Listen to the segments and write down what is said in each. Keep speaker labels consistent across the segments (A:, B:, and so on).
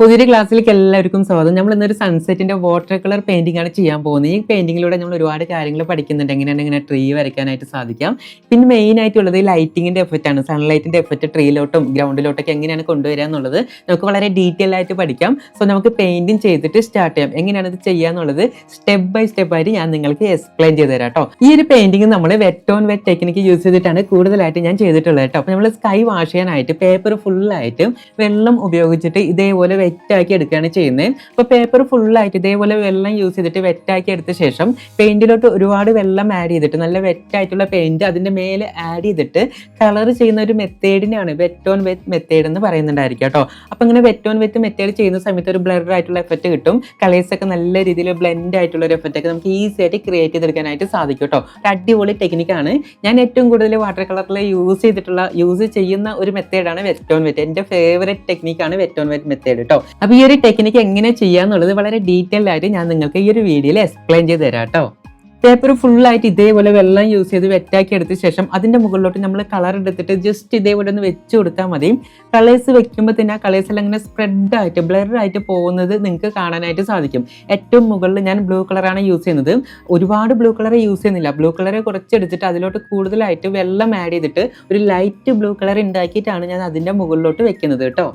A: പുതിയൊരു ക്ലാസ്സിലേക്ക് എല്ലാവർക്കും സ്വാഗതം. നമ്മൾ ഇന്നൊരു സൺസെറ്റിന്റെ വാട്ടർ കളർ പെയിന്റിംഗ് ആണ് ചെയ്യാൻ പോകുന്നത്. ഈ പെയിന്റിങ്ങിലൂടെ നമ്മൾ ഒരുപാട് കാര്യങ്ങൾ പഠിക്കുന്നുണ്ട്. എങ്ങനെയാണ് ഇങ്ങനെ ട്രീ വരയ്ക്കാനായിട്ട് സാധിക്കാം. പിന്നെ മെയിൻ ആയിട്ടുള്ളത് ലൈറ്റിങ്ങിന്റെ എഫക്റ്റ് ആണ്. സൺലൈറ്റിന്റെ എഫക്റ്റ് ട്രീയിലോട്ടും ഗ്രൗണ്ടിലോട്ടൊക്കെ എങ്ങനെയാണ് കൊണ്ടുവരിക എന്നുള്ളത് നമുക്ക് വളരെ ഡീറ്റെയിൽ ആയിട്ട് പഠിക്കാം. സോ നമുക്ക് പെയിന്റിംഗ് ചെയ്തിട്ട് സ്റ്റാർട്ട് ചെയ്യാം. എങ്ങനെയാണ് ഇത് ചെയ്യുക എന്നുള്ളത് സ്റ്റെപ്പ് ബൈ സ്റ്റെപ്പ് ആയിട്ട് ഞാൻ നിങ്ങൾക്ക് എക്സ്പ്ലെയിൻ ചെയ്ത് തരാം കേട്ടോ ഈ ഒരു പെയിന്റിംഗ് നമ്മൾ wet on wet technique use ചെയ്തിട്ടാണ് കൂടുതലായിട്ട് ഞാൻ ചെയ്തിട്ടുള്ളത് കേട്ടോ അപ്പോൾ നമ്മൾ സ്കൈ വാഷ് ചെയ്യാനായിട്ട് പേപ്പർ ഫുള്ളായിട്ട് വെള്ളം ഉപയോഗിച്ചിട്ട് ഇതേപോലെ വെറ്റാക്കി എടുക്കുകയാണ് ചെയ്യുന്നത്. അപ്പോൾ പേപ്പർ ഫുള്ളായിട്ട് ഇതേപോലെ വെള്ളം യൂസ് ചെയ്തിട്ട് വെറ്റാക്കി എടുത്ത ശേഷം പെയിന്റിലോട്ട് ഒരുപാട് വെള്ളം ആഡ് ചെയ്തിട്ട് നല്ല വെറ്റായിട്ടുള്ള പെയിന്റ് അതിന്റെ മേലെ ആഡ് ചെയ്തിട്ട് കളർ ചെയ്യുന്ന ഒരു മെത്തേഡിനാണ് വെറ്റ് ഓൺ വെറ്റ് മെത്തേഡ് എന്ന് പറയുന്നുണ്ടായിരിക്കും കേട്ടോ. അപ്പോൾ ഇങ്ങനെ വെറ്റ് ഓൺ വെറ്റ് മെത്തേഡ് ചെയ്യുന്ന സമയത്ത് ഒരു ബ്ലർ ആയിട്ടുള്ള എഫക്റ്റ് കിട്ടും. കളേഴ്സ് ഒക്കെ നല്ല രീതിയിൽ ബ്ലെൻഡ് ആയിട്ടുള്ള ഒരു എഫക്റ്റ് ഒക്കെ നമുക്ക് ഈസി ആയിട്ട് ക്രിയേറ്റ് ചെയ്തെടുക്കാനായിട്ട് സാധിക്കും കേട്ടോ. ഒരു അടിപൊളി ടെക്നിക്കാണ് ഞാൻ ഏറ്റവും കൂടുതൽ വാട്ടർ കളറിൽ യൂസ് ചെയ്തിട്ടുള്ള യൂസ് ചെയ്യുന്ന ഒരു മെത്തേഡാണ് വെറ്റ് ഓൺ വെറ്റ് എന്റെ ഫേവറേറ്റ് ടെക്നിക്കാണ് വെറ്റ് ഓൺ വെറ്റ് മെത്തേഡ് കേട്ടോ. അപ്പോൾ ഈ ഒരു ടെക്നിക്ക് എങ്ങനെ ചെയ്യാന്നുള്ളത് വളരെ ഡീറ്റെയിൽ ആയിട്ട് ഞാൻ നിങ്ങൾക്ക് ഈ ഒരു വീഡിയോയിൽ എക്സ്പ്ലെയിൻ ചെയ്ത് തരാം കേട്ടോ പേപ്പർ ആയിട്ട് ഇതേപോലെ വെള്ളം യൂസ് ചെയ്ത് വെറ്റാക്കി എടുത്ത ശേഷം അതിന്റെ മുകളിലോട്ട് നമ്മൾ കളർ എടുത്തിട്ട് ജസ്റ്റ് ഇതേപോലെ ഒന്ന് വെച്ച് കൊടുത്താൽ മതി. കളേഴ്സ് വെക്കുമ്പോൾ തന്നെ ആ കളേഴ്സ് എല്ലാം ഇങ്ങനെ സ്പ്രെഡ് ആയിട്ട് ബ്ലർ ആയിട്ട് പോകുന്നത് നിങ്ങൾക്ക് കാണാനായിട്ട് സാധിക്കും. ഏറ്റവും മുകളിൽ ഞാൻ ബ്ലൂ കളറാണ് യൂസ് ചെയ്യുന്നത്. ഒരുപാട് ബ്ലൂ കളർ യൂസ് ചെയ്യുന്നില്ല. ബ്ലൂ കളർ കുറച്ചെടുത്തിട്ട് അതിലോട്ട് കൂടുതലായിട്ട് വെള്ളം ആഡ് ചെയ്തിട്ട് ഒരു ലൈറ്റ് ബ്ലൂ കളർ ഉണ്ടാക്കിയിട്ടാണ് ഞാൻ അതിന്റെ മുകളിലോട്ട് വെക്കുന്നത് കേട്ടോ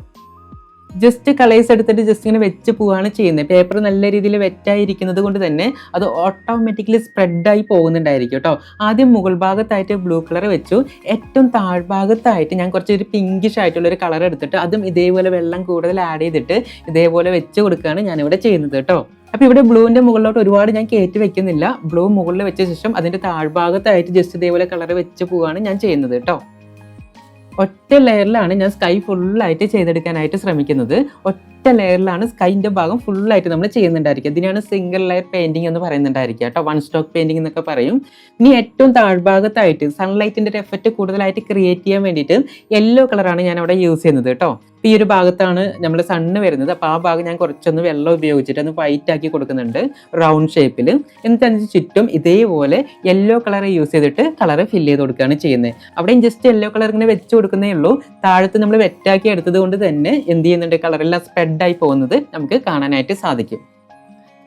A: ജസ്റ്റ് കളേഴ്സ് എടുത്തിട്ട് ജസ്റ്റ് ഇങ്ങനെ വെച്ച് പോവുകയാണ് ചെയ്യുന്നത്. പേപ്പർ നല്ല രീതിയിൽ വെറ്റായിരിക്കുന്നത് കൊണ്ട് തന്നെ അത് ഓട്ടോമാറ്റിക്കലി സ്പ്രെഡായി പോകുന്നുണ്ടായിരിക്കും കേട്ടോ ആദ്യം മുകൾ ഭാഗത്തായിട്ട് ബ്ലൂ കളർ വെച്ചു. ഏറ്റവും താഴ്ഭാഗത്തായിട്ട് ഞാൻ കുറച്ചൊരു പിങ്കിഷ് ആയിട്ടുള്ള ഒരു കളർ എടുത്തിട്ട് അതും ഇതേപോലെ വെള്ളം കൂടുതൽ ആഡ് ചെയ്തിട്ട് ഇതേപോലെ വെച്ച് കൊടുക്കുകയാണ് ഞാനിവിടെ ചെയ്യുന്നത് കേട്ടോ അപ്പോൾ ഇവിടെ ബ്ലൂവിന്റെ മുകളിലോട്ട് ഒരുപാട് ഞാൻ കയറ്റി വെക്കുന്നില്ല. ബ്ലൂ മുകളിൽ വെച്ച ശേഷം അതിന്റെ താഴ്ഭാഗത്തായിട്ട് ജസ്റ്റ് ഇതേപോലെ കളർ വെച്ച് പോവുകയാണ് ഞാൻ ചെയ്യുന്നത് കേട്ടോ ഒറ്റ ലെയറിലാണ് ഞാൻ സ്കൈ ഫുള്ളായിട്ട് ചെയ്തെടുക്കാനായിട്ട് ശ്രമിക്കുന്നത്. ഒറ്റ ലെയറിലാണ് സ്കൈന്റെ ഭാഗം ഫുള്ളായിട്ട് നമ്മൾ ചെയ്യുന്നുണ്ടായിരിക്കുക. ഇതിനാണ് സിംഗിൾ ലെയർ പെയിന്റിംഗ് എന്ന് പറയുന്നുണ്ടായിരിക്കുക കേട്ടോ. വൺ സ്റ്റോക്ക് പെയിന്റിംഗ് എന്നൊക്കെ പറയും. ഇനി ഏറ്റവും താഴ്ഭാഗത്തായിട്ട് സൺലൈറ്റിന്റെ ഒരു എഫക്റ്റ് കൂടുതലായിട്ട് ക്രിയേറ്റ് ചെയ്യാൻ വേണ്ടിയിട്ട് യെല്ലോ കളറാണ് ഞാൻ അവിടെ യൂസ് ചെയ്യുന്നത് കേട്ടോ. ഈ ഒരു ഭാഗത്താണ് നമ്മൾ സണ്ണ് വരുന്നത്. അപ്പോൾ ആ ഭാഗം ഞാൻ കുറച്ചൊന്ന് വെള്ളം ഉപയോഗിച്ചിട്ട് ഒന്ന് വൈറ്റ് ആക്കി കൊടുക്കുന്നുണ്ട്. റൗണ്ട് ഷേപ്പിൽ എന്നിട്ട് അതിന് ചുറ്റും ഇതേപോലെ യെല്ലോ കളർ യൂസ് ചെയ്തിട്ട് കളർ ഫില്ല് ചെയ്ത് കൊടുക്കുകയാണ് ചെയ്യുന്നത്. അവിടെയും ജസ്റ്റ് യെല്ലോ കളർ ഇങ്ങനെ വെച്ച് കൊടുക്കുന്നേ ഉള്ളൂ. താഴത്ത് നമ്മൾ വെറ്റാക്കി എടുത്തത് കൊണ്ട് തന്നെ എന്ത് ചെയ്യുന്നുണ്ട്? കളറെല്ലാം സ്പ്രെഡായി പോകുന്നത് നമുക്ക് കാണാനായിട്ട് സാധിക്കും.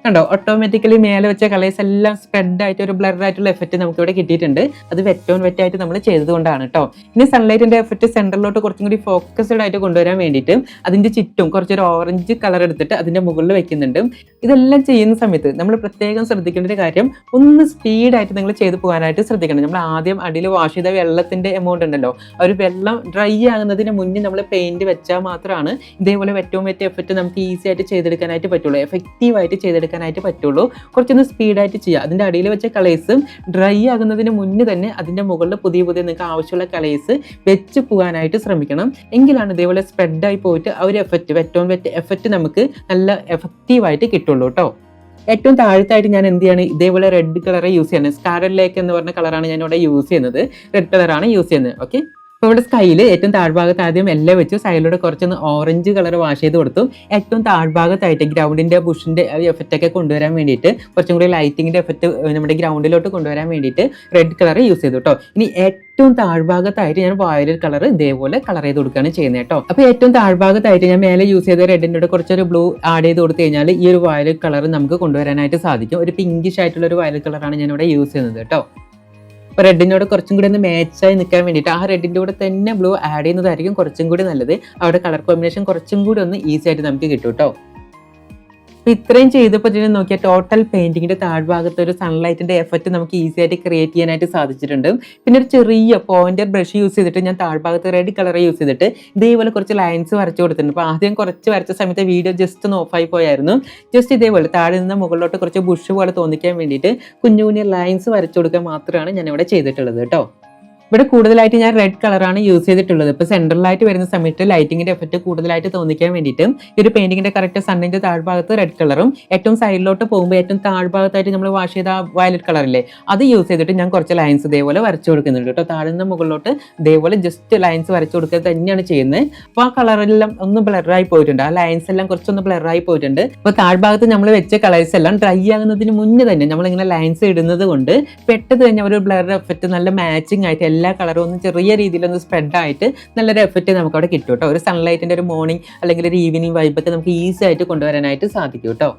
A: കണ്ടോ? ഓട്ടോമാറ്റിക്കലി മേലെ വെച്ച കളേഴ്സ് എല്ലാം സ്പ്രെഡ് ആയിട്ട് ഒരു ബ്ലർ ആയിട്ടുള്ള എഫക്റ്റ് നമുക്ക് ഇവിടെ കിട്ടിയിട്ടുണ്ട്. അത് വെറ്റോൺ വെറ്റായിട്ട് നമ്മൾ ചെയ്തതുകൊണ്ടാണ് കേട്ടോ ഇനി സൺലൈറ്റിന്റെ എഫക്റ്റ് സെന്ററിലോട്ട് കുറച്ചും കൂടി ഫോക്കസ്ഡ് ആയിട്ട് കൊണ്ടുവരാൻ വേണ്ടിയിട്ട് അതിന്റെ ചുറ്റും കുറച്ചൊരു ഓറഞ്ച് കളർ എടുത്തിട്ട് അതിന്റെ മുകളിൽ വെക്കുന്നുണ്ട്. ഇതെല്ലാം ചെയ്യുന്ന സമയത്ത് നമ്മൾ പ്രത്യേകം ശ്രദ്ധിക്കേണ്ട ഒരു കാര്യം ഒന്ന് സ്പീഡായിട്ട് നിങ്ങൾ ചെയ്തു പോകാനായിട്ട് ശ്രദ്ധിക്കണം. നമ്മൾ ആദ്യം അടിയിൽ വാഷ് ചെയ്ത വെള്ളത്തിന്റെ എമൗണ്ട് ഉണ്ടല്ലോ ആ ഒരു വെള്ളം ഡ്രൈ ആകുന്നതിന് മുന്നേ നമ്മൾ പെയിന്റ് വെച്ചാൽ മാത്രമാണ് ഇതേപോലെ വെറ്റവും വെറ്റ എഫക്റ്റ് നമുക്ക് ഈസി ആയിട്ട് ചെയ്തെടുക്കാനായിട്ട് പറ്റുള്ളൂ. എഫക്റ്റീവ് ആയിട്ട് ചെയ്തെടുക്കാനായിട്ട് പറ്റുള്ളൂ. കുറച്ചൊന്ന് സ്പീഡായിട്ട് ചെയ്യുക. അതിന്റെ അടിയിൽ വെച്ച കളേഴ്സ് ഡ്രൈ ആകുന്നതിന് മുന്നേ തന്നെ അതിന്റെ മുകളിൽ പുതിയ പുതിയ നിങ്ങൾക്ക് ആവശ്യമുള്ള കളേഴ്സ് വെച്ച് പോകാനായിട്ട് ശ്രമിക്കണം. എങ്കിലാണ് ഇതേപോലെ സ്പ്രെഡായി പോയിട്ട് ആ ഒരു എഫക്റ്റ് വെറ്റോൺ വെറ്റ് എഫക്റ്റ് നമുക്ക് നല്ല എഫക്റ്റീവായിട്ട് കിട്ടുള്ളൂ കേട്ടോ. ഏറ്റവും താഴത്തായിട്ട് ഞാൻ എന്ത് ചെയ്യാണ്? ഇതേപോലെ റെഡ് കളർ യൂസ് ചെയ്യുന്നത് സ്കാരൽ ലേക്ക് എന്ന് പറഞ്ഞ കളറാണ് ഞാൻ ഇവിടെ യൂസ് ചെയ്യുന്നത്. റെഡ് കളറാണ് യൂസ് ചെയ്യുന്നത്. ഓക്കെ അപ്പോൾ ഇവിടെ സ്കൈയിൽ ഏറ്റവും താഴ്ഭാഗത്ത് ആദ്യം എല്ലാം വെച്ചു. സൈഡിലൂടെ കുറച്ചൊന്ന് ഓറഞ്ച് കളർ വാഷ് ചെയ്ത് കൊടുത്തു. ഏറ്റവും താഴ്ഭാഗത്തായിട്ട് ഗ്രൗണ്ടിന്റെ ബുഷിന്റെ എഫക്റ്റ് ഒക്കെ കൊണ്ടുവരാൻ വേണ്ടിയിട്ട് കുറച്ചും കൂടി ലൈറ്റിങ്ങിന്റെ എഫക്റ്റ് നമ്മുടെ ഗ്രൗണ്ടിലോട്ട് കൊണ്ടുവരാൻ വേണ്ടിയിട്ട് റെഡ് കളർ യൂസ് ചെയ്തു കേട്ടോ ഇനി ഏറ്റവും താഴ്ഭാഗത്തായിട്ട് ഞാൻ വയലറ്റ് കളർ ഇതേപോലെ കളർ ചെയ്ത് കൊടുക്കുകയാണ് ചെയ്യുന്നത് കേട്ടോ അപ്പോൾ ഏറ്റവും താഴ്ഭാഗത്തായിട്ട് ഞാൻ മേലെ യൂസ് ചെയ്ത റെഡിന്റെ കൂടെ കുറച്ചൊരു ബ്ലൂ ആഡ് ചെയ്ത് കൊടുത്തു കഴിഞ്ഞാൽ ഈ ഒരു വയലറ്റ് കളർ നമുക്ക് കൊണ്ടുവരാനായിട്ട് സാധിക്കും. ഒരു പിങ്കിഷ് ആയിട്ടുള്ള ഒരു വയലറ്റ് കളറാണ് ഞാൻ ഇവിടെ യൂസ് ചെയ്യുന്നത് കേട്ടോ അപ്പോൾ റെഡിനോട് കുറച്ചും കൂടി ഒന്ന് മാച്ചായി നിൽക്കാൻ വേണ്ടിയിട്ട് ആ റെഡിന്റെ കൂടെ തന്നെ ബ്ലൂ ആഡ് ചെയ്യുന്നതായിരിക്കും കുറച്ചും കൂടി നല്ലത്. അവിടെ കളർ കോമ്പിനേഷൻ കുറച്ചും കൂടി ഒന്ന് ഈസി ആയിട്ട് നമുക്ക് കിട്ടും കേട്ടോ അപ്പോൾ ഇത്രയും ചെയ്തപ്പോൾ നോക്കിയാൽ ടോട്ടൽ പെയിന്റിങ്ങിന്റെ താഴ്ഭാഗത്ത് ഒരു സൺലൈറ്റിന്റെ എഫക്റ്റ് നമുക്ക് ഈസി ആയിട്ട് ക്രിയേറ്റ് ചെയ്യാനായിട്ട് സാധിച്ചിട്ടുണ്ട്. പിന്നെ ഒരു ചെറിയ പോയിന്റർ ബ്രഷ് യൂസ് ചെയ്തിട്ട് ഞാൻ താഴ്ഭാഗത്ത് റെഡ് കളർ യൂസ് ചെയ്തിട്ട് ഇതേപോലെ കുറച്ച് ലൈൻസ് വരച്ചു കൊടുത്തിട്ടുണ്ട്. അപ്പോൾ ആദ്യം കുറച്ച് വരച്ച സമയത്ത് വീഡിയോ ജസ്റ്റ് ഒന്ന് ഓഫായി പോയായിരുന്നു. ജസ്റ്റ് ഇതേപോലെ താഴെ നിന്ന് മുകളിലോട്ട് കുറച്ച് ബുഷ് പോലെ തോന്നിക്കാൻ വേണ്ടിയിട്ട് കുഞ്ഞു കുഞ്ഞു ലൈൻസ് വരച്ചു കൊടുക്കാൻ മാത്രമാണ് ഞാൻ ഇവിടെ ചെയ്തിട്ടുള്ളത് കേട്ടോ. ഇവിടെ കൂടുതലായിട്ട് ഞാൻ റെഡ് കളറാണ് യൂസ് ചെയ്തിട്ടുള്ളത്. ഇപ്പോൾ സെൻട്രലായിട്ട് വരുന്ന സമയത്ത് ലൈറ്റിങ്ങിന്റെ എഫക്റ്റ് കൂടുതലായിട്ട് തോന്നിക്കാൻ വേണ്ടിയിട്ട് ഈ ഒരു പെയിന്റിങ്ങിന്റെ കറക്റ്റ് സണ്ണിന്റെ താഴ്ഭാഗത്ത് റെഡ് കളറും ഏറ്റവും സൈഡിലോട്ട് പോകുമ്പോൾ ഏറ്റവും താഴ്ഭാഗത്തായിട്ട് നമ്മൾ വാഷ് ചെയ്ത വയലറ്റ് കളറില്ലേ അത് യൂസ് ചെയ്തിട്ട് ഞാൻ കുറച്ച് ലൈൻസ് ഇതേപോലെ വരച്ചു കൊടുക്കുന്നുണ്ട് കേട്ടോ. താഴെ നിന്ന് മുകളിലോട്ട് ഇതേപോലെ ജസ്റ്റ് ലൈൻസ് വരച്ചു കൊടുക്കുക തന്നെയാണ് ചെയ്യുന്നത്. അപ്പോൾ ആ കളറെല്ലാം ഒന്ന് ബ്ലറായി പോയിട്ടുണ്ട്. ആ ലൈൻസ് എല്ലാം കുറച്ചൊന്ന് ബ്ലറായി പോയിട്ടുണ്ട്. അപ്പോൾ താഴ്ഭാഗത്ത് നമ്മൾ വെച്ച കളേഴ്സ് എല്ലാം ഡ്രൈ ആകുന്നതിന് മുന്നേ തന്നെ നമ്മളിങ്ങനെ ലൈൻസ് ഇടുന്നത് കൊണ്ട് പെട്ടെന്ന് തന്നെ ഒരു ബ്ലർ എഫക്റ്റ് നല്ല മാച്ചിങ് ആയിട്ട് എല്ലാ കളറും ഒന്ന് ചെറിയ രീതിയിലൊന്ന് സ്പ്രെഡ് ആയിട്ട് നല്ലൊരു എഫക്റ്റ് നമുക്ക് അവിടെ കിട്ടും കേട്ടോ ഒരു സൺലൈറ്റിന്റെ ഒരു മോർണിംഗ് അല്ലെങ്കിൽ ഒരു ഈവനിങ് വൈബൊക്കെ നമുക്ക് ഈസി ആയിട്ട് കൊണ്ടുവരാനായിട്ട് സാധിക്കും കേട്ടോ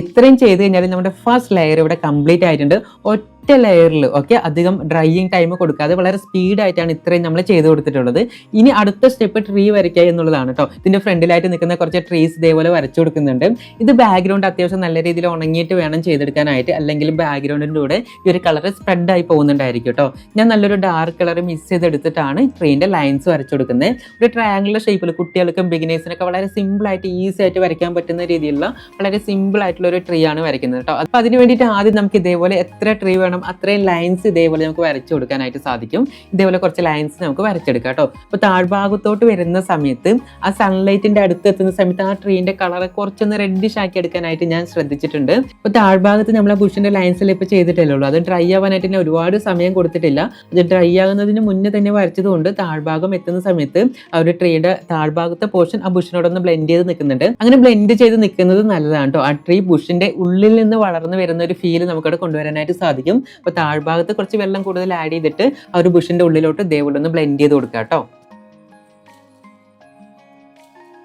A: ഇത്രയും ചെയ്ത് കഴിഞ്ഞാൽ നമ്മുടെ ഫസ്റ്റ് ലെയർ ഇവിടെ കംപ്ലീറ്റ് ആയിട്ടുണ്ട്. ഒറ്റ ലെയറിൽ ഓക്കെ അധികം ഡ്രൈയിങ് ടൈം കൊടുക്കാതെ വളരെ സ്പീഡായിട്ടാണ് ഇത്രയും നമ്മൾ ചെയ്ത് കൊടുത്തിട്ടുള്ളത്. ഇനി അടുത്ത സ്റ്റെപ്പ് ട്രീ വരയ്ക്കുക എന്നുള്ളതാണ് കേട്ടോ ഇതിന്റെ ഫ്രണ്ടിലായിട്ട് നിൽക്കുന്ന കുറച്ച് ട്രീസ് ഇതേപോലെ വരച്ചു കൊടുക്കുന്നുണ്ട്. ഇത് ബാക്ക്ഗ്രൗണ്ട് അത്യാവശ്യം നല്ല രീതിയിൽ ഉണങ്ങിയിട്ട് വേണം ചെയ്തെടുക്കാനായിട്ട് അല്ലെങ്കിൽ ബാക്ക്ഗ്രൗണ്ടിന്റെ കൂടെ ഈ ഒരു കളർ സ്പ്രെഡ് ആയി പോകുന്നുണ്ടായിരിക്കും കേട്ടോ ഞാൻ നല്ലൊരു ഡാർക്ക് കളർ മിക്സ് ചെയ്തെടുത്തിട്ടാണ് ട്രീന്റെ ലൈൻസ് വരച്ചു കൊടുക്കുന്നത്. ഒരു ട്രയാങ്കുലർ ഷേപ്പിൽ കുട്ടികൾക്കും ബിഗിനേഴ്സിനൊക്കെ വളരെ സിമ്പിളായിട്ട് ഈസി ആയിട്ട് വരയ്ക്കാൻ പറ്റുന്ന രീതിയിലുള്ള വളരെ സിമ്പിൾ ആയിട്ടുള്ള ഒരു ട്രീ ആണ് വരയ്ക്കുന്നത് കേട്ടോ അപ്പോൾ അതിന് വേണ്ടിയിട്ട് ആദ്യം നമുക്ക് ഇതേപോലെ എത്ര ട്രീ വേണം അത്രയും ലൈൻസ് ഇതേപോലെ നമുക്ക് വരച്ചു കൊടുക്കാനായിട്ട് സാധിക്കും. ഇതേപോലെ കുറച്ച് ലൈൻസ് നമുക്ക് വരച്ചെടുക്കാം കേട്ടോ. അപ്പോൾ താഴ്ഭാഗത്തോട്ട് വരുന്ന സമയത്ത് ആ സൺലൈറ്റിന്റെ അടുത്ത് എത്തുന്ന സമയത്ത് ആ ട്രീന്റെ കളർ കുറച്ചൊന്ന് റെഡിഷ് ആക്കി എടുക്കാനായിട്ട് ഞാൻ ശ്രദ്ധിച്ചിട്ടുണ്ട്. അപ്പോൾ താഴ്ഭാഗത്ത് നമ്മൾ ആ ബുഷിന്റെ ലൈൻസിൽ ഇപ്പോൾ ചെയ്തിട്ടല്ലേ ഉള്ളൂ. അത് ഡ്രൈ ആവാനായിട്ട് തന്നെ ഒരുപാട് സമയം കൊടുത്തിട്ടില്ല. അത് ഡ്രൈ ആകുന്നതിന് മുന്നേ തന്നെ വരച്ചതുകൊണ്ട് താഴ്ഭാഗം എത്തുന്ന സമയത്ത് ആ ഒരു ട്രീയുടെ താഴ്ഭാഗത്തെ പോർഷൻ ആ ബുഷിനോടൊന്ന് ബ്ലെൻഡ് ചെയ്ത് നിൽക്കുന്നുണ്ട്. അങ്ങനെ ബ്ലെൻഡ് ചെയ്ത് നിൽക്കുന്നത് നല്ലതാണ് കേട്ടോ. ആ ട്രീ ബുഷിന്റെ ഉള്ളിൽ നിന്ന് വളർന്നു വരുന്ന ഒരു ഫീൽ നമുക്കവിടെ കൊണ്ടുവരാനായിട്ട് സാധിക്കും. അപ്പോൾ താഴ്ഭാഗത്ത് കുറച്ച് വെള്ളം കൂടുതൽ ആഡ് ചെയ്തിട്ട് ആ ഒരു ബുഷിന്റെ ഉള്ളിലോട്ട് ഇതേപോലെ ഒന്ന് ബ്ലെൻഡ് ചെയ്ത് കൊടുക്കുക കേട്ടോ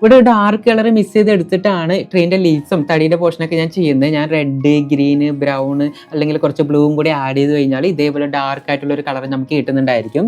A: ഇവിടെ ഡാർക്ക് കളർ മിക്സ് ചെയ്ത് എടുത്തിട്ടാണ് ട്രീന്റെ ലീവ്സും തടിയുടെ പോർഷനൊക്കെ ഞാൻ ചെയ്യുന്നത്. ഞാൻ റെഡ് ഗ്രീന് ബ്രൗൺ അല്ലെങ്കിൽ കുറച്ച് ബ്ലൂവും കൂടി ആഡ് ചെയ്ത് കഴിഞ്ഞാൽ ഇതേപോലെ ഡാർക്ക് ആയിട്ടുള്ള ഒരു കളർ നമുക്ക് കിട്ടുന്നുണ്ടായിരിക്കും.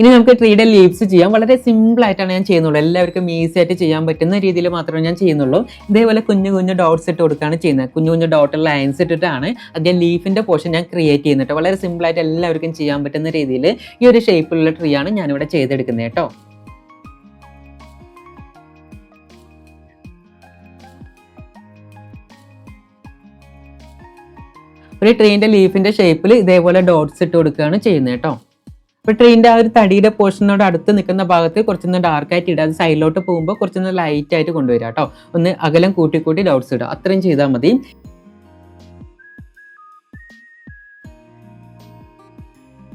A: ഇനി നമുക്ക് ട്രീയുടെ ലീവ്സ് ചെയ്യാം. വളരെ സിമ്പിൾ ആയിട്ടാണ് ഞാൻ ചെയ്യുന്നുള്ളൂ എല്ലാവർക്കും ഈസി ആയിട്ട് ചെയ്യാൻ പറ്റുന്ന രീതിയിൽ മാത്രമേ ഞാൻ ചെയ്യുന്നുള്ളൂ. ഇതേപോലെ കുഞ്ഞു കുഞ്ഞു ഡോട്ട്സ് ഇട്ട് കൊടുക്കുകയാണ് ചെയ്യുന്നത്. കുഞ്ഞു കുഞ്ഞു ഡോട്ട് ലൈൻസ് ഇട്ടിട്ടാണ് അതിന്റെ ലീഫിന്റെ പോർഷൻ ഞാൻ ക്രിയേറ്റ് ചെയ്യുന്നത് വളരെ സിമ്പിൾ ആയിട്ട് എല്ലാവർക്കും ചെയ്യാൻ പറ്റുന്ന രീതിയിൽ ഈ ഒരു ഷേപ്പിലുള്ള ട്രീ ആണ് ഞാനിവിടെ ചെയ്തെടുക്കുന്നത് കേട്ടോ ഒരു ട്രീന്റെ ലീഫിന്റെ ഷേപ്പിൽ ഇതേപോലെ ഡോട്ട്സ് ഇട്ട് കൊടുക്കുകയാണ് ചെയ്യുന്നത് കേട്ടോ അപ്പോൾ ട്രെയിനിന്റെ ആ ഒരു തടിയുടെ പോർഷനോട് അടുത്ത് നിൽക്കുന്ന ഭാഗത്ത് കുറച്ചൊന്ന് ഡാർക്കായിട്ട് ഇടുക അത് സൈഡിലോട്ട് പോകുമ്പോൾ കുറച്ചൊന്ന് ലൈറ്റ് ആയിട്ട് കൊണ്ടുവരിക കേട്ടോ ഒന്ന് അകലം കൂട്ടി കൂട്ടി ഡൗട്ട്സ് ഇടുക അത്രയും ചെയ്താൽ മതി.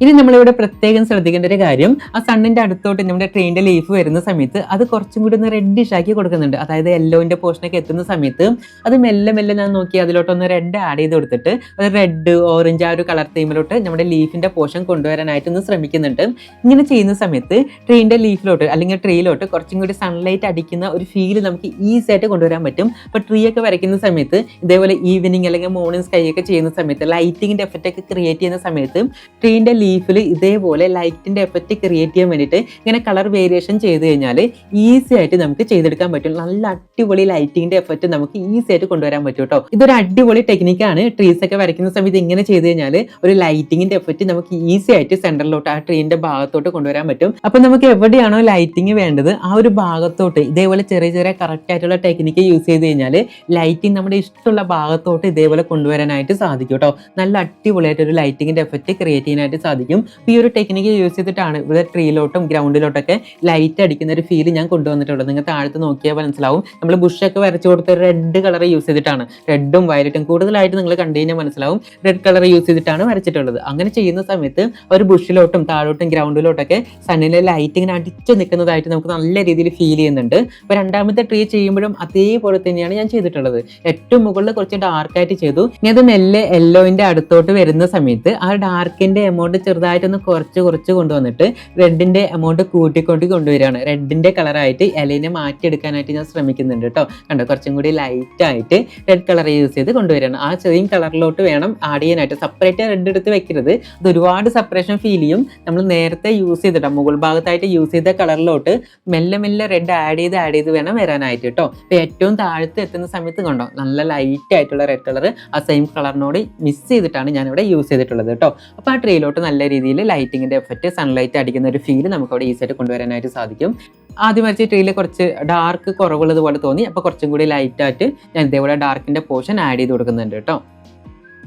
A: ഇനി നമ്മളിവിടെ പ്രത്യേകം ശ്രദ്ധിക്കേണ്ട ഒരു കാര്യം ആ സണ്ണിന്റെ അടുത്തോട്ട് നമ്മുടെ ട്രെയിനിന്റെ ലീഫ് വരുന്ന സമയത്ത് അത് കുറച്ചും കൂടി ഒന്ന് റെഡിഷ് ആക്കി കൊടുക്കുന്നുണ്ട്. അതായത് യെല്ലോന്റെ പോർഷനൊക്കെ എത്തുന്ന സമയത്ത് അത് മെല്ലെ മെല്ലെ ഞാൻ നോക്കി അതിലോട്ടൊന്ന് റെഡ് ആഡ് ചെയ്ത് കൊടുത്തിട്ട് ഒരു റെഡ് ഓറഞ്ച് ആ ഒരു കളർ തീമിലോട്ട് നമ്മുടെ ലീഫിന്റെ പോർഷൻ കൊണ്ടുവരാനായിട്ട് ഒന്ന് ശ്രമിക്കുന്നുണ്ട്. ഇങ്ങനെ ചെയ്യുന്ന സമയത്ത് ട്രെയിനിന്റെ ലീഫിലോട്ട് അല്ലെങ്കിൽ ട്രീയിലോട്ട് കുറച്ചും കൂടി സൺലൈറ്റ് അടിക്കുന്ന ഒരു ഫീൽ നമുക്ക് ഈസി ആയിട്ട് കൊണ്ടുവരാൻ പറ്റും. അപ്പോൾ ട്രീ ഒക്കെ വരയ്ക്കുന്ന സമയത്ത് ഇതേപോലെ ഈവനിങ് അല്ലെങ്കിൽ മോർണിംഗ് സ്കൈ ഒക്കെ ചെയ്യുന്ന സമയത്ത് ലൈറ്റിങ്ങിന്റെ എഫക്റ്റ് ഒക്കെ ക്രിയേറ്റ് ചെയ്യുന്ന സമയത്ത് ട്രീന്റെ ലീഫിൽ ഇതേപോലെ ലൈറ്റിന്റെ എഫക്റ്റ് ക്രിയേറ്റ് ചെയ്യാൻ വേണ്ടിയിട്ട് ഇങ്ങനെ കളർ വേരിയേഷൻ ചെയ്ത് കഴിഞ്ഞാൽ ഈസി ആയിട്ട് നമുക്ക് ചെയ്തെടുക്കാൻ പറ്റും. നല്ല അടിപൊളി ലൈറ്റിങ്ങിന്റെ എഫക്റ്റ് നമുക്ക് ഈസി ആയിട്ട് കൊണ്ടുവരാൻ പറ്റും കേട്ടോ. ഇതൊരു അടിപൊളി ടെക്നിക്കാണ് ട്രീസ് ഒക്കെ വരയ്ക്കുന്ന സമയത്ത് ഇങ്ങനെ ചെയ്ത് കഴിഞ്ഞാൽ ഒരു ലൈറ്റിങ്ങിന്റെ എഫക്റ്റ് നമുക്ക് ഈസി ആയിട്ട് സെന്ററിലോട്ട് ആ ട്രീന്റെ ഭാഗത്തോട്ട് കൊണ്ടുവരാൻ പറ്റും. അപ്പോൾ നമുക്ക് എവിടെയാണോ ലൈറ്റിംഗ് വേണ്ടത് ആ ഒരു ഭാഗത്തോട്ട് ഇതേപോലെ ചെറിയ ചെറിയ കറക്റ്റ് ആയിട്ടുള്ള ടെക്നിക്ക് യൂസ് ചെയ്ത് കഴിഞ്ഞാൽ ലൈറ്റിംഗ് നമ്മുടെ ഇഷ്ടമുള്ള ഭാഗത്തോട്ട് ഇതേപോലെ കൊണ്ടുവരാനായിട്ട് സാധിക്കും കേട്ടോ. നല്ല അടിപൊളിയായിട്ട് ഒരു ലൈറ്റിങ്ങിന്റെ എഫക്റ്റ് ക്രിയേറ്റ് ചെയ്യാനായിട്ട് സാധിക്കും. അപ്പൊ ഈ ഒരു ടെക്നിക്ക് യൂസ് ചെയ്തിട്ടാണ് ഇവിടെ ട്രീയിലോട്ടും ഗ്രൗണ്ടിലോട്ടൊക്കെ ലൈറ്റ് അടിക്കുന്ന ഒരു ഫീൽ ഞാൻ കൊണ്ടുവന്നിട്ടുള്ളത്. നിങ്ങൾ താഴത്ത് നോക്കിയാൽ മനസ്സിലാവും. നമ്മൾ ബുഷൊക്കെ വരച്ചു കൊടുത്ത റെഡ് കളർ യൂസ് ചെയ്തിട്ടാണ്. റെഡും വയലറ്റും കൂടുതലായിട്ട് നിങ്ങൾ കണ്ടു കഴിഞ്ഞാൽ മനസ്സിലാവും. റെഡ് കളർ യൂസ് ചെയ്തിട്ടാണ് വരച്ചിട്ടുള്ളത്. അങ്ങനെ ചെയ്യുന്ന സമയത്ത് ഒരു ബുഷിലോട്ടും താഴോട്ടും ഗ്രൗണ്ടിലോട്ടൊക്കെ സണ്ണിലെ ലൈറ്റ് ഇങ്ങനെ അടിച്ചു നിൽക്കുന്നതായിട്ട് നമുക്ക് നല്ല രീതിയിൽ ഫീൽ ചെയ്യുന്നുണ്ട്. അപ്പോൾ രണ്ടാമത്തെ ട്രീ ചെയ്യുമ്പോഴും അതേപോലെ തന്നെയാണ് ഞാൻ ചെയ്തിട്ടുള്ളത്. ഏറ്റവും മുകളിൽ കുറച്ച് ഡാർക്കായിട്ട് ചെയ്തു. ഇനി അത് മെല്ലെ യെല്ലോയിന്റെ അടുത്തോട്ട് വരുന്ന സമയത്ത് ആ ഡാർക്കിന്റെ എമൗണ്ട് ചെറുതായിട്ടൊന്ന് കുറച്ച് കുറച്ച് കൊണ്ടുവന്നിട്ട് റെഡിന്റെ എമൗണ്ട് കൂട്ടിക്കൊണ്ട് കൊണ്ടുവരികയാണ്. റെഡിന്റെ കളറായിട്ട് ഇലയിനെ മാറ്റിയെടുക്കാനായിട്ട് ഞാൻ ശ്രമിക്കുന്നുണ്ട് കേട്ടോ. കണ്ടോ കുറച്ചും കൂടി ലൈറ്റ് ആയിട്ട് റെഡ് കളർ യൂസ് ചെയ്ത് കൊണ്ടുവരികയാണ്. ആ സെയിം കളറിലോട്ട് വേണം ആഡ് ചെയ്യാനായിട്ട്. സെപ്പറേറ്റ് റെഡ് എടുത്ത് വെക്കരുത്. അത് ഒരുപാട് സെപ്പറേഷൻ ഫീൽ ചെയ്യും. നമ്മൾ നേരത്തെ യൂസ് ചെയ്തിട്ട് മുകൾ ഭാഗത്തായിട്ട് യൂസ് ചെയ്ത കളറിലോട്ട് മെല്ലെ മെല്ലെ റെഡ് ആഡ് ചെയ്ത് ആഡ് ചെയ്ത് വേണം വരാനായിട്ട് കേട്ടോ. അപ്പോൾ ഏറ്റവും താഴത്ത് എത്തുന്ന സമയത്ത് കണ്ടോ നല്ല ലൈറ്റ് ആയിട്ടുള്ള റെഡ് കളർ ആ സെയിം കളറിനോട് മിസ് ചെയ്തിട്ടാണ് ഞാനിവിടെ യൂസ് ചെയ്തിട്ടുള്ളത് കേട്ടോ. അപ്പോൾ ആ ട്രീയിലോട്ട് രീതിയിൽ ലൈറ്റിങ്ങിന്റെ എഫക്റ്റ് സൺലൈറ്റ് അടിക്കുന്ന ഒരു ഫീൽ നമുക്ക് അവിടെ ഈസിയായിട്ട് കൊണ്ടുവരാനായിട്ട് സാധിക്കും. ആദ്യം വരച്ച ട്രീയിൽ കുറച്ച് ഡാർക്ക് കുറവുള്ളത് പോലെ തോന്നി. അപ്പോൾ കുറച്ചും കൂടി ലൈറ്റായിട്ട് ഞാൻ ഇതേപോലെ ഡാർക്കിന്റെ പോർഷൻ ആഡ് ചെയ്ത് കൊടുക്കുന്നുണ്ട് കേട്ടോ.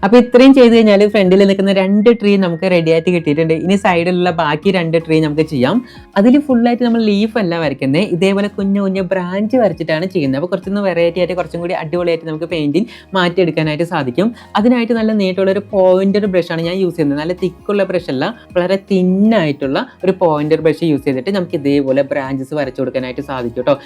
A: അപ്പൊ ഇത്രയും ചെയ്ത് കഴിഞ്ഞാൽ ഫ്രണ്ടിൽ നിൽക്കുന്ന രണ്ട് ട്രീ നമുക്ക് റെഡി ആയിട്ട് കിട്ടിയിട്ടുണ്ട്. ഇനി സൈഡിലുള്ള ബാക്കി രണ്ട് ട്രീ നമുക്ക് ചെയ്യാം. അതിൽ ഫുള്ളായിട്ട് നമ്മൾ ലീഫ് അല്ല വരയ്ക്കുന്നത് ഇതേപോലെ കുഞ്ഞു കുഞ്ഞു ബ്രാഞ്ച് വരച്ചിട്ടാണ് ചെയ്യുന്നത്. അപ്പോൾ കുറച്ചൊന്ന് വെറൈറ്റി ആയിട്ട് കുറച്ചും കൂടി അടിപൊളിയായിട്ട് നമുക്ക് പെയിന്റിങ് മാറ്റിയെടുക്കാനായിട്ട് സാധിക്കും. അതിനായിട്ട് നല്ല നീട്ടുള്ള ഒരു പോയിന്റർ ബ്രഷാണ് ഞാൻ യൂസ് ചെയ്യുന്നത്. നല്ല തിക്കുള്ള ബ്രഷ് അല്ല വളരെ ആയിട്ടുള്ള ഒരു പോയിന്റർ ബ്രഷ് യൂസ് ചെയ്തിട്ട് നമുക്ക് ഇതേപോലെ ബ്രാഞ്ചസ് വരച്ചു കൊടുക്കാനായിട്ട് സാധിക്കും കേട്ടോ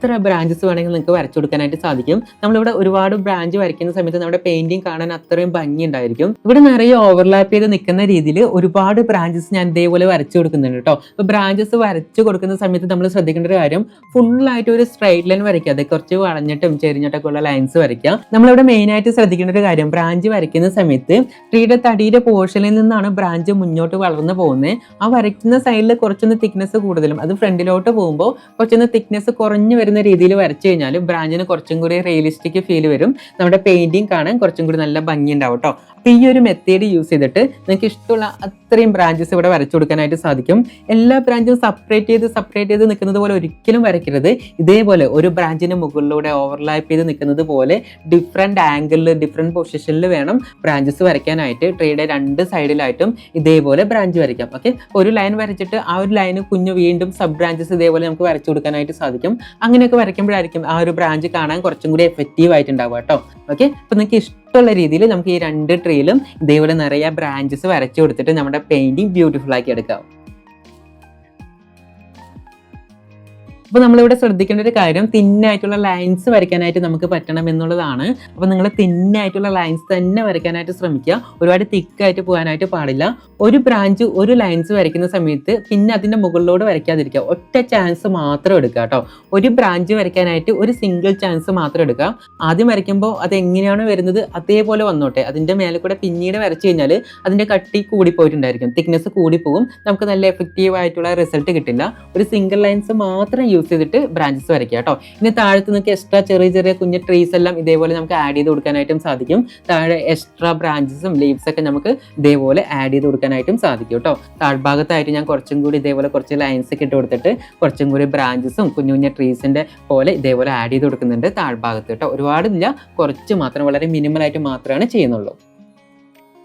A: എത്ര ബ്രാഞ്ചസ് വേണമെങ്കിൽ നിങ്ങൾക്ക് വരച്ചു കൊടുക്കാനായിട്ട് സാധിക്കും. നമ്മളിവിടെ ഒരുപാട് ബ്രാഞ്ച് വരയ്ക്കുന്ന സമയത്ത് നമ്മുടെ പെയിന്റിങ് കാണാൻ അത്രയും ഭംഗി ഉണ്ടായിരിക്കും. ഇവിടെ നിറയെ ഓവർലാപ്പ് ചെയ്ത് നിൽക്കുന്ന രീതിയിൽ ഒരുപാട് ബ്രാഞ്ചസ് ഞാൻ ഇതേപോലെ വരച്ചു കൊടുക്കുന്നുണ്ട് കേട്ടോ. അപ്പോൾ ബ്രാഞ്ചസ് വരച്ചു കൊടുക്കുന്ന സമയത്ത് നമ്മൾ ശ്രദ്ധിക്കേണ്ട ഒരു കാര്യം ഫുള്ളായിട്ട് ഒരു സ്ട്രൈറ്റ് ലൈൻ വരയ്ക്കാതെ കുറച്ച് വളഞ്ഞിട്ടും ചെരിഞ്ഞിട്ടൊക്കെ ഉള്ള ലൈൻസ് വരയ്ക്കുക. നമ്മളിവിടെ മെയിൻ ആയിട്ട് ശ്രദ്ധിക്കേണ്ട ഒരു കാര്യം ബ്രാഞ്ച് വരയ്ക്കുന്ന സമയത്ത് ട്രീയുടെ തടിയുടെ പോർഷനിൽ നിന്നാണ് ബ്രാഞ്ച് മുന്നോട്ട് വളർന്നു പോകുന്നത്. ആ വരയ്ക്കുന്ന സൈഡിൽ കുറച്ചൊന്ന് തിക്നെസ് കൂടുതലും. അത് ഫ്രണ്ടിലോട്ട് പോകുമ്പോൾ കുറച്ചൊന്ന് തിക്നെസ് കുറഞ്ഞു രീതിയിൽ വരച്ചു കഴിഞ്ഞാൽ ബ്രാഞ്ചിന് കുറച്ചും കൂടി റിയലിസ്റ്റിക് ഫീൽ വരും. നമ്മുടെ പെയിന്റിങ് കാണാൻ കുറച്ചും കൂടി നല്ല ഭംഗി ഉണ്ടാവും കേട്ടോ ഈ ഒരു മെത്തേഡ് യൂസ് ചെയ്തിട്ട് നിങ്ങൾക്ക് ഇഷ്ടമുള്ള അത്രയും ബ്രാഞ്ചസ് ഇവിടെ വരച്ചു കൊടുക്കാനായിട്ട് സാധിക്കും. എല്ലാ ബ്രാഞ്ചും സെപ്പറേറ്റ് ചെയ്ത് സെപ്പറേറ്റ് ചെയ്ത് നിൽക്കുന്നത് പോലെ ഒരിക്കലും വരയ്ക്കരുത്. ഇതേപോലെ ഒരു ബ്രാഞ്ചിന് മുകളിലൂടെ ഓവർലാപ്പ് ചെയ്ത് നിൽക്കുന്നത് പോലെ ഡിഫറെന്റ് ആംഗിളിൽ ഡിഫറെന്റ് പൊസിഷനിൽ വേണം ബ്രാഞ്ചസ് വരയ്ക്കാനായിട്ട്. ട്രീയുടെ രണ്ട് സൈഡിലായിട്ടും ഇതേപോലെ ബ്രാഞ്ച് വരയ്ക്കാം. ഓക്കെ ഒരു ലൈൻ വരച്ചിട്ട് ആ ഒരു ലൈന് കുഞ്ഞു വീണ്ടും സബ് ബ്രാഞ്ചസ് ഇതേപോലെ നമുക്ക് വരച്ചു കൊടുക്കാനായിട്ട് സാധിക്കും. അങ്ങനെയൊക്കെ വരയ്ക്കുമ്പോഴായിരിക്കും ആ ഒരു ബ്രാഞ്ച് കാണാൻ കുറച്ചും കൂടി എഫക്റ്റീവ് ആയിട്ടുണ്ടാവുക കേട്ടോ ഓക്കെ അപ്പോൾ നിങ്ങൾക്ക് ഇഷ്ടമുള്ള രീതിയിൽ നമുക്ക് ഈ രണ്ട് ട്രീയിലും ഇതേപോലെ നിറയെ ബ്രാഞ്ചസ് വരച്ചു കൊടുത്തിട്ട് നമ്മുടെ പെയിന്റിങ് ബ്യൂട്ടിഫുൾ ആക്കി എടുക്കാം. അപ്പോൾ നമ്മളിവിടെ ശ്രദ്ധിക്കേണ്ട ഒരു കാര്യം തിന്നായിട്ടുള്ള ലൈൻസ് വരയ്ക്കാനായിട്ട് നമുക്ക് പറ്റണം എന്നുള്ളതാണ്. അപ്പോൾ നിങ്ങൾ തിന്നായിട്ടുള്ള ലൈൻസ് തന്നെ വരയ്ക്കാനായിട്ട് ശ്രമിക്കുക. ഒരുപാട് തിക്കായിട്ട് പോകാനായിട്ട് പാടില്ല. ഒരു ബ്രാഞ്ച് ഒരു ലൈൻസ് വരയ്ക്കുന്ന സമയത്ത് പിന്നെ അതിന്റെ മുകളിലോട് വരയ്ക്കാതിരിക്കുക. ഒറ്റ ചാൻസ് മാത്രം എടുക്കുക കേട്ടോ. ഒരു ബ്രാഞ്ച് വരയ്ക്കാനായിട്ട് ഒരു സിംഗിൾ ചാൻസ് മാത്രം എടുക്കുക. ആദ്യം വരയ്ക്കുമ്പോൾ അത് എങ്ങനെയാണ് വരുന്നത് അതേപോലെ വന്നോട്ടെ. അതിന്റെ മേലെ കൂടെ പിന്നീട് വരച്ചു കഴിഞ്ഞാൽ അതിന്റെ കട്ടി കൂടിപ്പോയിട്ടുണ്ടായിരിക്കും. തിക്നെസ് കൂടിപ്പോകും. നമുക്ക് നല്ല എഫക്റ്റീവ് ആയിട്ടുള്ള റിസൾട്ട് കിട്ടില്ല. ഒരു സിംഗിൾ ലൈൻസ് മാത്രം യൂസ് ചെയ്തിട്ട് ബ്രാഞ്ചസ് വരയ്ക്കുക കേട്ടോ. ഇനി താഴത്ത് നിങ്ങൾക്ക് എക്സ്ട്രാ ചെറിയ ചെറിയ കുഞ്ഞ് ട്രീസ് എല്ലാം ഇതേപോലെ നമുക്ക് ആഡ് ചെയ്ത് കൊടുക്കാനായിട്ടും സാധിക്കും. താഴെ എക്സ്ട്രാ ബ്രാഞ്ചസും ലീവ്സ് ഒക്കെ നമുക്ക് ഇതേപോലെ ആഡ് ചെയ്ത് കൊടുക്കാനായിട്ടും സാധിക്കും കേട്ടോ. താഴ്ഭാഗത്തായിട്ട് ഞാൻ കുറച്ചും കൂടി ഇതേപോലെ കുറച്ച് ലൈൻസ് ഒക്കെ ഇട്ട് കൊടുത്തിട്ട് കുറച്ചും കൂടി ബ്രാഞ്ചസും കുഞ്ഞു കുഞ്ഞു ട്രീസിന്റെ പോലെ ഇതേപോലെ ആഡ് ചെയ്ത് കൊടുക്കുന്നുണ്ട് താഴ്ഭാഗത്ത് കേട്ടോ. ഒരുപാടില്ല കുറച്ച് മാത്രം വളരെ മിനിമൽ ആയിട്ട് മാത്രമാണ് ചെയ്യുന്നുള്ളൂ.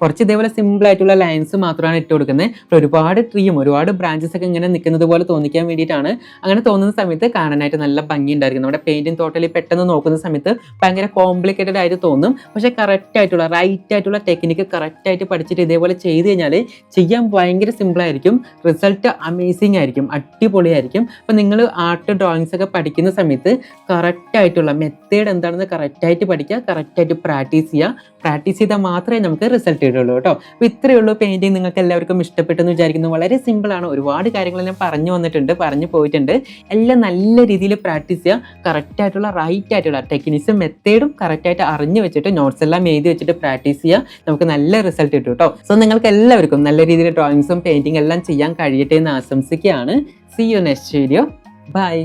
A: കുറച്ച് ഇതേപോലെ സിമ്പിൾ ആയിട്ടുള്ള ലൈൻസ് മാത്രമാണ് ഇട്ട് കൊടുക്കുന്നത്. അപ്പോൾ ഒരുപാട് ട്രീയും ഒരുപാട് ബ്രാഞ്ചസ് ഒക്കെ ഇങ്ങനെ നിൽക്കുന്നത് പോലെ തോന്നിക്കാൻ വേണ്ടിയിട്ടാണ് അങ്ങനെ തോന്നുന്ന സമയത്ത് കാണാനായിട്ട് നല്ല ഭംഗി ഉണ്ടായിരിക്കും. നമ്മുടെ പെയിന്റിങ് ടോട്ടലി പെട്ടെന്ന് നോക്കുന്ന സമയത്ത് ഭയങ്കര കോംപ്ലിക്കേറ്റഡ് ആയിട്ട് തോന്നും. പക്ഷേ കറക്റ്റ് ആയിട്ടുള്ള റൈറ്റ് ആയിട്ടുള്ള ടെക്നിക്ക് കറക്റ്റ് ആയിട്ട് പഠിച്ചിട്ട് ഇതേപോലെ ചെയ്ത് കഴിഞ്ഞാൽ ചെയ്യാൻ ഭയങ്കര സിമ്പിൾ ആയിരിക്കും. റിസൾട്ട് അമേസിങ് ആയിരിക്കും അടിപൊളിയായിരിക്കും. അപ്പോൾ നിങ്ങൾ ആർട്ട് ഡ്രോയിങ്സ് ഒക്കെ പഠിക്കുന്ന സമയത്ത് കറക്റ്റ് ആയിട്ടുള്ള മെത്തേഡ് എന്താണെന്ന് കറക്റ്റ് ആയിട്ട് പഠിക്കുക കറക്റ്റ് ആയിട്ട് പ്രാക്ടീസ് ചെയ്യുക. പ്രാക്ടീസ് ചെയ്താൽ മാത്രമേ നമുക്ക് റിസൾട്ട് കിട്ടുള്ളൂ കേട്ടോ. അപ്പോൾ ഇത്രയേ ഉള്ളൂ പെയിന്റിങ് നിങ്ങൾക്ക് എല്ലാവർക്കും ഇഷ്ടപ്പെട്ടെന്ന് വിചാരിക്കുന്നു. വളരെ സിമ്പിളാണ് ഒരുപാട് കാര്യങ്ങൾ ഞാൻ പറഞ്ഞു വന്നിട്ടുണ്ട് പറഞ്ഞു പോയിട്ടുണ്ട്. എല്ലാം നല്ല രീതിയിൽ പ്രാക്ടീസ് ചെയ്യുക. കറക്റ്റായിട്ടുള്ള റൈറ്റ് ആയിട്ടുള്ള ടെക്നിക്സും മെത്തേഡും കറക്റ്റായിട്ട് അറിഞ്ഞു വെച്ചിട്ട് നോട്ട്സ് എല്ലാം എഴുതി വെച്ചിട്ട് പ്രാക്ടീസ് ചെയ്യുക. നമുക്ക് നല്ല റിസൾട്ട് കിട്ടും കേട്ടോ. സോ നിങ്ങൾക്ക് എല്ലാവർക്കും നല്ല രീതിയിൽ ഡ്രോയിങ്സും പെയിന്റിങ് എല്ലാം ചെയ്യാൻ കഴിയട്ടെ എന്ന് ആശംസിക്കുകയാണ്. See you next video bye